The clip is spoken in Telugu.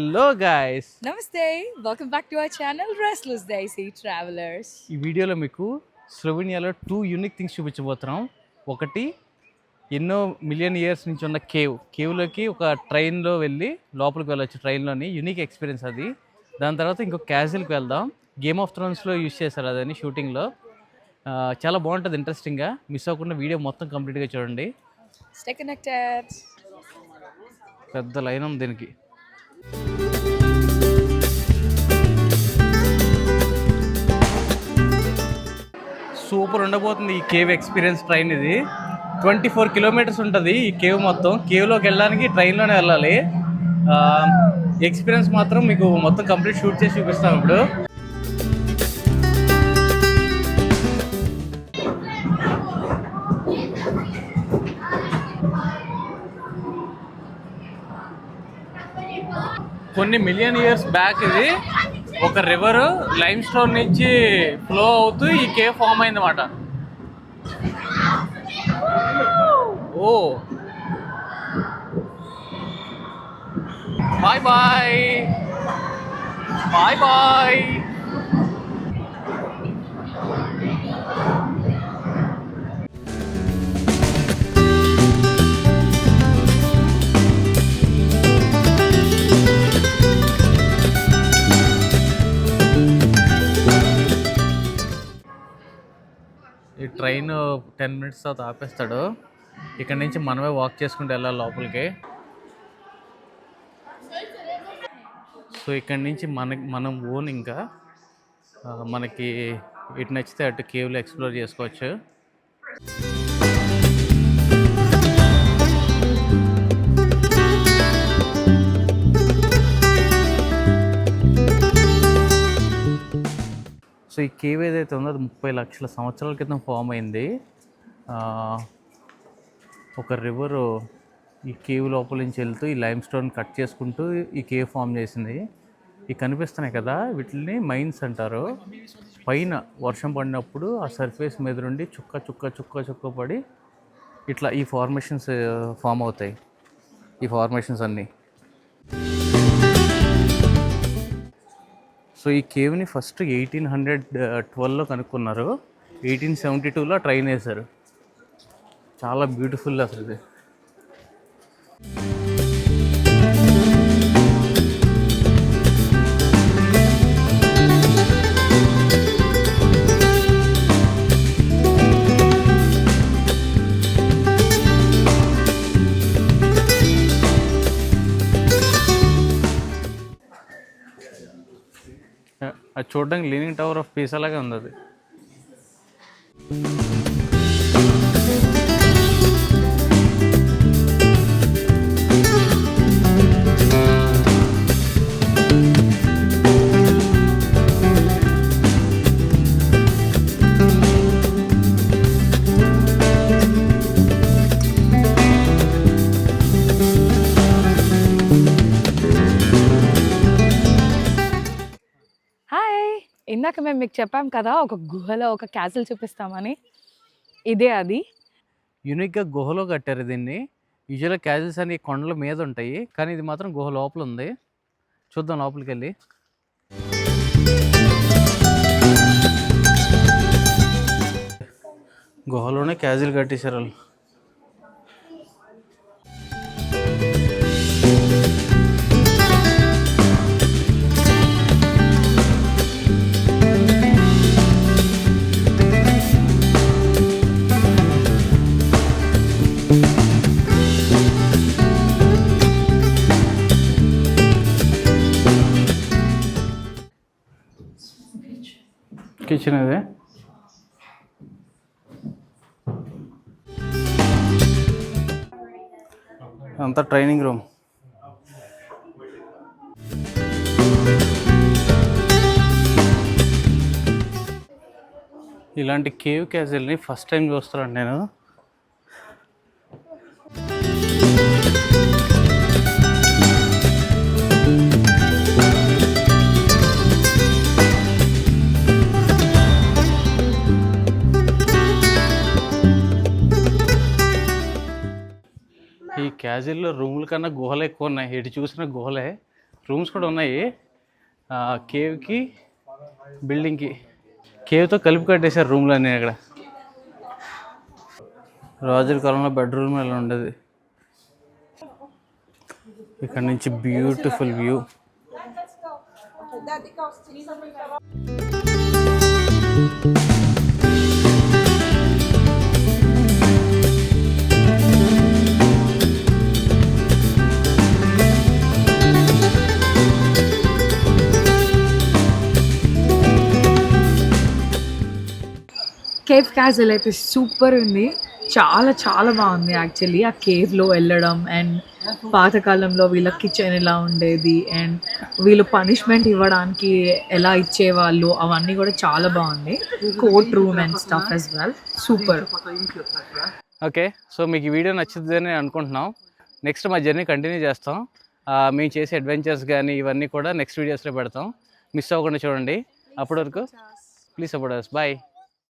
Hello guys Namaste. Welcome back to our channel, Restless Daisy Travelers. ఈ వీడియోలో మీకు స్లోవేనియాలో టూ యూనిక్ థింగ్స్ చూపించబోతున్నాం. ఒకటి ఎన్నో మిలియన్ ఇయర్స్ నుంచి ఉన్న కేవ్ కేవ్లోకి ఒక ట్రైన్లో వెళ్ళి లోపలికి వెళ్ళొచ్చు ట్రైన్లోని యూనిక్ ఎక్స్పీరియన్స్ అది. దాని తర్వాత ఇంకో క్యాజువల్కి వెళ్దాం. గేమ్ ఆఫ్ థ్రోన్స్లో యూజ్ చేశారు అదని షూటింగ్లో చాలా బాగుంటుంది ఇంట్రెస్టింగ్గా మిస్ అవ్వకుండా వీడియో మొత్తం కంప్లీట్గా చూడండి. పెద్ద లైన్ ఉంది దీనికి. సూపర్ ఉండబోతుంది ఈ కేవ్ ఎక్స్పీరియన్స్ ట్రైన్ ఇది. ట్వంటీ ఫోర్ కిలోమీటర్స్ ఉంటుంది ఈ కేవ్ మొత్తం. కేవ్లోకి వెళ్ళడానికి ట్రైన్లోనే వెళ్ళాలి. ఎక్స్పీరియన్స్ మాత్రం మీకు మొత్తం కంప్లీట్ షూట్ చేసి చూపిస్తాం ఇప్పుడు. కొన్ని మిలియన్ ఇయర్స్ బ్యాక్ ఇది. ఒక రివర్ లైమ్ స్టోన్ నుంచి ఫ్లో అవుతూ ఈ కేవ్ ఫామ్ అయిందన్నమాట. Oh. Boy boy boy boy ఈ ట్రైన్ టెన్ మినిట్స్ తర్వాత ఆపేస్తాడు. ఇక్కడ నుంచి మనమే వాక్ చేసుకుంటూ వెళ్ళాలి లోపలికి. సో ఇక్కడ నుంచి మన మనం ఓన్ ఇంకా మనకి ఇటు నచ్చితే అటు కేవ్లు ఎక్స్ప్లోర్ చేసుకోవచ్చు. ఈ కేవ్ ఏదైతే ఉందో అది ముప్పై లక్షల సంవత్సరాల క్రితం ఫామ్ అయింది. ఒక రివర్ ఈ కేవ్ లోపల నుంచి వెళ్తూ ఈ లైమ్ స్టోన్ కట్ చేసుకుంటూ ఈ కేవ్ ఫామ్ చేసింది. ఇవి కనిపిస్తున్నాయి కదా వీటిని మైన్స్ అంటారు. పైన వర్షం పడినప్పుడు ఆ సర్ఫేస్ మీద నుండి చుక్క చుక్క చుక్క చుక్క పడి ఇట్లా ఈ ఫార్మేషన్స్ ఫామ్ అవుతాయి. ఈ ఫార్మేషన్స్ అన్నీ. సో ఈ కేవ్ని ఫస్ట్ ఎయిటీన్ హండ్రెడ్ ట్వెల్వ్లో కనుక్కున్నారు. ఎయిటీన్ సెవెంటీ టూలో ట్రైన్ వేశారు. చాలా బ్యూటిఫుల్ అసలు ఇది. అది చూడడానికి లీనింగ్ టవర్ ఆఫ్ పీస్ అలాగే ఉంది అది హాయ్. ఇందాక మేము మీకు చెప్పాం కదా ఒక గుహలో ఒక క్యాసిల్ చూపిస్తామని. ఇదే అది. యూనిక్గా గుహలో కట్టారు దీన్ని. యూజువల్గా క్యాసిల్స్ అని కొండల మీద ఉంటాయి కానీ ఇది మాత్రం గుహ లోపల ఉంది. చూద్దాం లోపలికి వెళ్ళి గుహలోనే క్యాజువల్ కట్టేశారు వాళ్ళు. కిచెన్ అంతా ట్రైనింగ్ రూమ్. ఇలాంటి కేవ్ క్యాజిల్ని ఫస్ట్ టైం చూస్తున్నాను నేను. ఈ క్యాజువల్లో రూముల కన్నా గుహలు ఎక్కువ ఉన్నాయి. ఎటు చూసిన గుహలే. రూమ్స్ కూడా ఉన్నాయి. కేవ్కి బిల్డింగ్కి. కేవ్తో కలిపి కట్టేశారు రూమ్లు అన్నీ ఇక్కడ రాజుల కాలంలో బెడ్రూమ్ ఎలా ఉండేది? ఇక్కడ నుంచి బ్యూటిఫుల్ వ్యూ. కేవ్ క్యాజల్ అయితే సూపర్ ఉంది. చాలా చాలా బాగుంది యాక్చువల్లీ ఆ కేవ్లో వెళ్ళడం అండ్ పాతకాలంలో వీళ్ళ కిచెన్ ఎలా ఉండేది అండ్ వీళ్ళు పనిష్మెంట్ ఇవ్వడానికి ఎలా ఇచ్చేవాళ్ళు అవన్నీ కూడా చాలా బాగుంది. Court room and stuff as well super okay so మీకు ఈ వీడియో నచ్చుతుందని అనుకుంటున్నాం. నెక్స్ట్ మా జర్నీ కంటిన్యూ చేస్తాం. మేము చేసే అడ్వెంచర్స్ కానీ ఇవన్నీ కూడా నెక్స్ట్ వీడియోస్లో పెడతాం. మిస్ అవ్వకుండా చూడండి. అప్పటి వరకు ప్లీజ్ సపోర్ట్ అస్ బాయ్